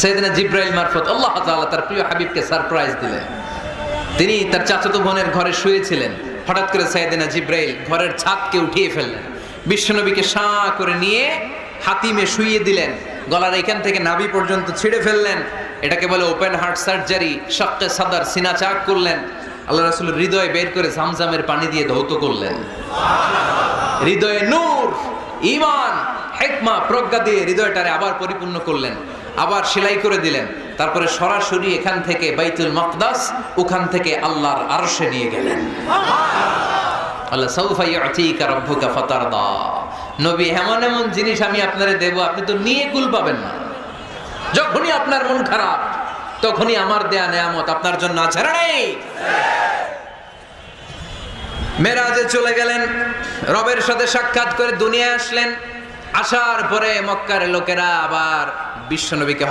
সৈয়দিনা জিব্রাইল মারফত আল্লাহ তাআলা তার প্রিয় হাবিবকে সারপ্রাইজ দিলেন। তিনি তার চাচাতো বোনের ঘরে শুয়েছিলেন। হঠাৎ করে সাইদিনা জিব্রাইল ঘরের ছাদকে উঠিয়ে ফেললেন। বিশ্বনবীকে সাঁ করে নিয়ে হাতিমে শুইয়ে দিলেন। গলার এখান থেকে নাভি পর্যন্ত ছিঁড়ে ফেললেন। এটাকে বলে ওপেন হার্ট সার্জারি শক্কে সাদার সিনা চাক করলেন। আল্লাহ রাসূলের হৃদয় বের করে জামজামের পানি দিয়ে ধৌত করলেন। হৃদয়ে নূর ইমান হেকমা, প্রজ্ঞা দিয়ে হৃদয়টারে আবার পরিপূর্ণ করলেন। আবার সেলাই করে দিলেন। তারপরে সরাসরি এখান থেকে বাইতুল মকদাস, ওখান থেকে আল্লাহর আরশে নিয়ে গেলেন। আল্লাহ সৌফা ইউতিকা রাব্বুকা ফাতারদা। নবী, এমন এমন জিনিস আমি আপনারে দেব, আপনি তো নিয়ে কুল পাবেন না। যখনই আপনার মন খারাপ, তখনই আমার দেয়া নেয়ামত আপনার জন্য আছে। নেই। মেরাজে চলে গেলেন, রবের সাথে সাক্ষাৎ করে দুনিয়া আসলেন। আসার পরে মক্কার লোকেরা আবার বিশ্বনবীকে